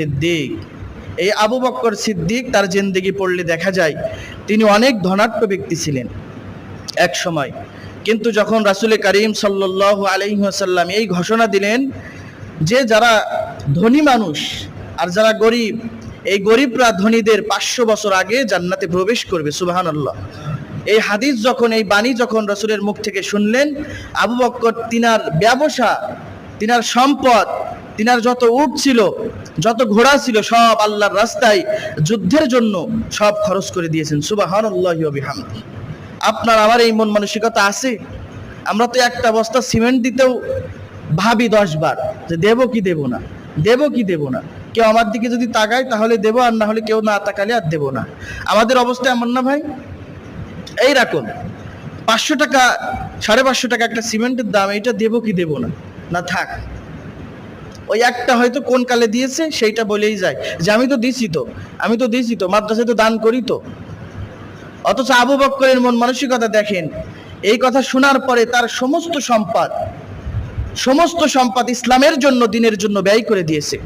সিদ্দিক। এই আবু বক্কর সিদ্দিক তার জিন্দেগি পড়লে দেখা যায় তিনি অনেক ধনাঢ্য ব্যক্তি ছিলেন এক সময়। কিন্তু যখন রাসুল করিম সাল্লাহ আলহিহাসাল্লাম এই ঘোষণা দিলেন যে যারা ধনী মানুষ আর যারা গরিব, এই গরিবরা ধনীদের পাঁচশো বছর আগে জান্নাতে প্রবেশ করবে সুবাহান আল্লাহ এই হাদিস যখন, এই বাণী যখন রসুলের মুখ থেকে শুনলেন, আবু বক্কর তিনার ব্যবসা, তিনার সম্পদ তিনার যত উট ছিল, যত ঘোড়া ছিল, সব আল্লাহর রাস্তায় যুদ্ধের জন্য সব খরচ করে দিয়েছেন। সুবাহান আপনার আমার এই মন মানসিকতা আছে? আমরা তো একটা বস্তা সিমেন্ট দিতেও ভাবি দশ বার যে দেব কি দেব না, দেব কি দেব না। কেউ আমার দিকে যদি তাকায় তাহলে দেবো, আর না হলে কেউ না তাকালে আর দেবো না। আমাদের অবস্থা এমন না ভাই? এইরকম পাঁচশো টাকা, সাড়ে পাঁচশো টাকা একটা সিমেন্টের দাম এটা দেবো কি দেবো না? না থাক। ওই একটা হয়তো কোন কালে দিয়েছে, সেইটা বলেই যায়। যে আমি তো দিছি তো, আমি তো দিছি তো, মাদ্রাসায় তো দান করি তো। অথচ আবু বক্করের মন মানসিকতা দেখেন, এই কথা শোনার পরে তার সমস্ত সম্পদ সমস্ত সম্পদ ইসলামের জন্য, দিনের জন্য ব্যয় করে দিয়েছে।